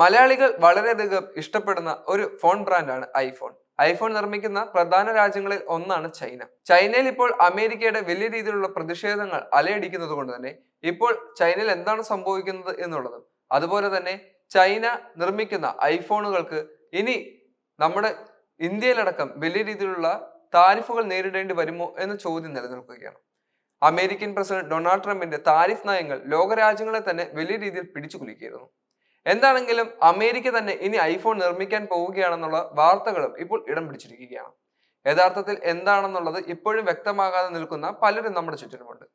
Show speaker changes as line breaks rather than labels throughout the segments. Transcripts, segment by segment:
മലയാളികൾ വളരെയധികം ഇഷ്ടപ്പെടുന്ന ഒരു ഫോൺ ബ്രാൻഡാണ് ഐഫോൺ. ഐഫോൺ നിർമ്മിക്കുന്ന പ്രധാന രാജ്യങ്ങളിൽ ഒന്നാണ് ചൈന. ചൈനയിൽ ഇപ്പോൾ അമേരിക്കയുടെ വലിയ രീതിയിലുള്ള പ്രതിഷേധങ്ങൾ അലയടിക്കുന്നത് കൊണ്ട് തന്നെ ഇപ്പോൾ ചൈനയിൽ എന്താണ് സംഭവിക്കുന്നത് എന്നുള്ളതും അതുപോലെ തന്നെ ചൈന നിർമ്മിക്കുന്ന ഐഫോണുകൾക്ക് ഇനി നമ്മുടെ ഇന്ത്യയിലടക്കം വലിയ രീതിയിലുള്ള താരിഫുകൾ നേരിടേണ്ടി വരുമോ എന്ന ചോദ്യം നിലനിൽക്കുകയാണ്. അമേരിക്കൻ പ്രസിഡന്റ് ഡൊണാൾഡ് ട്രംപിന്റെ താരിഫ് നയങ്ങൾ ലോകരാജ്യങ്ങളെ തന്നെ വലിയ രീതിയിൽ പിടിച്ചു കുലുക്കിയിരുന്നു എന്താണെങ്കിലും അമേരിക്ക തന്നെ ഇനി ഐഫോൺ നിർമ്മിക്കാൻ പോവുകയാണെന്നുള്ള വാർത്തകളും ഇപ്പോൾ ഇടം പിടിച്ചിരിക്കുകയാണ്. യഥാർത്ഥത്തിൽ എന്താണെന്നുള്ളത് ഇപ്പോഴും വ്യക്തമാകാതെ നിൽക്കുന്ന പലരും നമ്മുടെ ചുറ്റിനുമുണ്ട്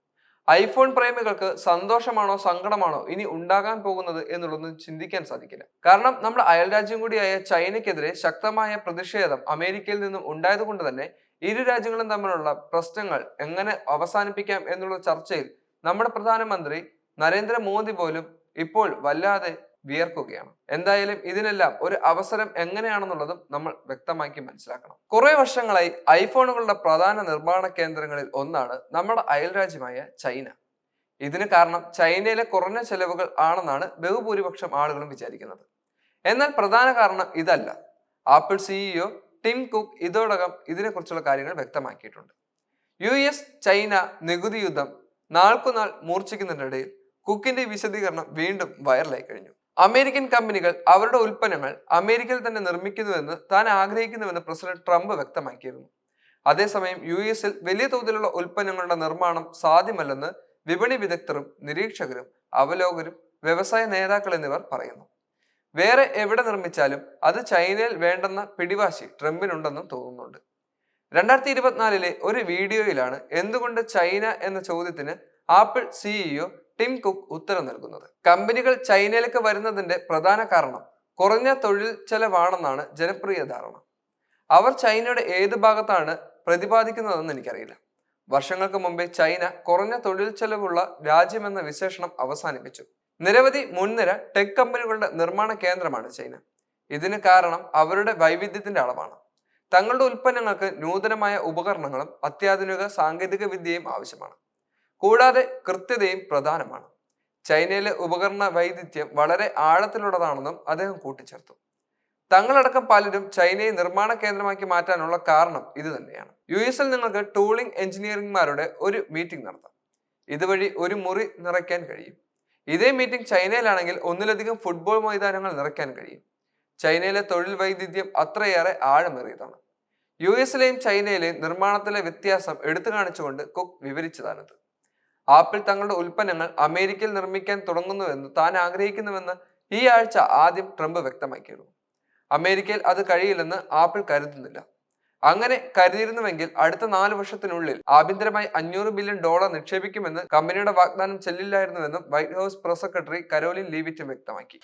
ഐഫോൺ പ്രേമികൾക്ക് സന്തോഷമാണോ സങ്കടമാണോ ഇനി ഉണ്ടാകാൻ പോകുന്നത് എന്നുള്ളതൊന്നും ചിന്തിക്കാൻ സാധിക്കില്ല. കാരണം നമ്മുടെ അയൽരാജ്യം കൂടിയായ ചൈനയ്ക്കെതിരെ ശക്തമായ പ്രതിഷേധം അമേരിക്കയിൽ നിന്നും ഉണ്ടായതുകൊണ്ട് തന്നെ ഇരു രാജ്യങ്ങളും തമ്മിലുള്ള പ്രശ്നങ്ങൾ എങ്ങനെ അവസാനിപ്പിക്കാം എന്നുള്ള ചർച്ചയിൽ നമ്മുടെ പ്രധാനമന്ത്രി നരേന്ദ്രമോദി പോലും ഇപ്പോൾ വല്ലാതെ വിയർക്കുകയാണ്. എന്തായാലും ഇതിനെല്ലാം ഒരു അവസരം എങ്ങനെയാണെന്നുള്ളതും നമ്മൾ വ്യക്തമാക്കി മനസ്സിലാക്കണം. കുറെ വർഷങ്ങളായി ഐഫോണുകളുടെ പ്രധാന നിർമ്മാണ കേന്ദ്രങ്ങളിൽ ഒന്നാണ് നമ്മുടെ അയൽരാജ്യമായ ചൈന. ഇതിന് കാരണം ചൈനയിലെ കുറഞ്ഞ ചെലവുകൾ ആണെന്നാണ് ബഹുഭൂരിപക്ഷം ആളുകളും വിചാരിക്കുന്നത്. എന്നാൽ പ്രധാന കാരണം ഇതല്ല. ആപ്പിൾ സിഇഒ ടിം കുക്ക് ഇതോടകം ഇതിനെക്കുറിച്ചുള്ള കാര്യങ്ങൾ വ്യക്തമാക്കിയിട്ടുണ്ട്. യു എസ് ചൈന നികുതി യുദ്ധം നാൾക്കുനാൾ മൂർച്ഛിക്കുന്നതിനിടയിൽ കുക്കിന്റെ വിശദീകരണം വീണ്ടും വൈറലായി കഴിഞ്ഞു. അമേരിക്കൻ കമ്പനികൾ അവരുടെ ഉൽപ്പന്നങ്ങൾ അമേരിക്കയിൽ തന്നെ നിർമ്മിക്കുന്നുവെന്ന് താൻ ആഗ്രഹിക്കുന്നുവെന്ന് പ്രസിഡന്റ് ട്രംപ് വ്യക്തമാക്കിയിരുന്നു. അതേസമയം യു എസിൽ വലിയ തോതിലുള്ള ഉൽപ്പന്നങ്ങളുടെ നിർമ്മാണം സാധ്യമല്ലെന്ന് വിപണി വിദഗ്ധരും നിരീക്ഷകരും അവലോകരും വ്യവസായ നേതാക്കൾ എന്നിവർ പറയുന്നു. വേറെ എവിടെ നിർമ്മിച്ചാലും അത് ചൈനയിൽ വേണ്ടെന്ന പിടിവാശി ട്രംപിനുണ്ടെന്നും തോന്നുന്നുണ്ട്. രണ്ടായിരത്തി ഇരുപത്തിനാലിലെ ഒരു വീഡിയോയിലാണ് എന്തുകൊണ്ട് ചൈന എന്ന ചോദ്യത്തിന് ആപ്പിൾ സിഇഒ ടിം കുക്ക് ഉത്തരം നൽകുന്നത്. കമ്പനികൾ ചൈനയിലേക്ക് വരുന്നതിന്റെ പ്രധാന കാരണം കുറഞ്ഞ തൊഴിൽ ചെലവാണെന്നാണ് ജനപ്രിയ ധാരണ. അവർ ചൈനയുടെ ഏത് ഭാഗത്താണ് പ്രതിപാദിക്കുന്നതെന്ന് എനിക്കറിയില്ല. വർഷങ്ങൾക്ക് മുമ്പേ ചൈന കുറഞ്ഞ തൊഴിൽ ചെലവുള്ള രാജ്യമെന്ന വിശേഷണം അവസാനിപ്പിച്ചു. നിരവധി മുൻനിര ടെക് കമ്പനികളുടെ നിർമ്മാണ കേന്ദ്രമാണ് ചൈന. ഇതിന് കാരണം അവരുടെ വൈവിധ്യത്തിന്റെ അളവാണ്. തങ്ങളുടെ ഉൽപ്പന്നങ്ങൾക്ക് നൂതനമായ ഉപകരണങ്ങളും അത്യാധുനിക സാങ്കേതിക വിദ്യയും ആവശ്യമാണ്. കൂടാതെ കൃത്യതയും പ്രധാനമാണ്. ചൈനയിലെ ഉപകരണ വൈവിധ്യം വളരെ ആഴത്തിലുള്ളതാണെന്നും അദ്ദേഹം കൂട്ടിച്ചേർത്തു. തങ്ങളടക്കം പലരും ചൈനയെ നിർമ്മാണ കേന്ദ്രമാക്കി മാറ്റാനുള്ള കാരണം ഇത് തന്നെയാണ്. യു എസിൽ നിങ്ങൾക്ക് ടൂളിംഗ് എഞ്ചിനീയറിംഗ്മാരുടെ ഒരു മീറ്റിംഗ് നടത്താം. ഇതുവഴി ഒരു മുറി നിറയ്ക്കാൻ കഴിയും. ഇതേ മീറ്റിംഗ് ചൈനയിലാണെങ്കിൽ ഒന്നിലധികം ഫുട്ബോൾ മൈതാനങ്ങൾ നിറയ്ക്കാൻ കഴിയും. ചൈനയിലെ തൊഴിൽ വൈവിധ്യം അത്രയേറെ ആഴമേറിയതാണ്. യു എസിലെയും ചൈനയിലെയും നിർമ്മാണത്തിലെ വ്യത്യാസം എടുത്തു കാണിച്ചുകൊണ്ട് കുക്ക് വിവരിച്ചതാണിത്. ആപ്പിൾ തങ്ങളുടെ ഉൽപ്പന്നങ്ങൾ അമേരിക്കയിൽ നിർമ്മിക്കാൻ തുടങ്ങുന്നുവെന്ന് താൻ ആഗ്രഹിക്കുന്നുവെന്ന് ഈ ആഴ്ച ആദ്യം ട്രംപ് വ്യക്തമാക്കിയിരുന്നു. അമേരിക്കയിൽ അത് കഴിയില്ലെന്ന് ആപ്പിൾ കരുതുന്നില്ല. അങ്ങനെ കരുതിയിരുന്നുവെങ്കിൽ അടുത്ത നാല് വർഷത്തിനുള്ളിൽ ആഭ്യന്തരമായി അഞ്ഞൂറ് ബില്യൺ ഡോളർ നിക്ഷേപിക്കുമെന്ന് കമ്പനിയുടെ വാഗ്ദാനം ചെല്ലില്ലായിരുന്നുവെന്നും White House press secretary Karoline ലീവിറ്റും വ്യക്തമാക്കി.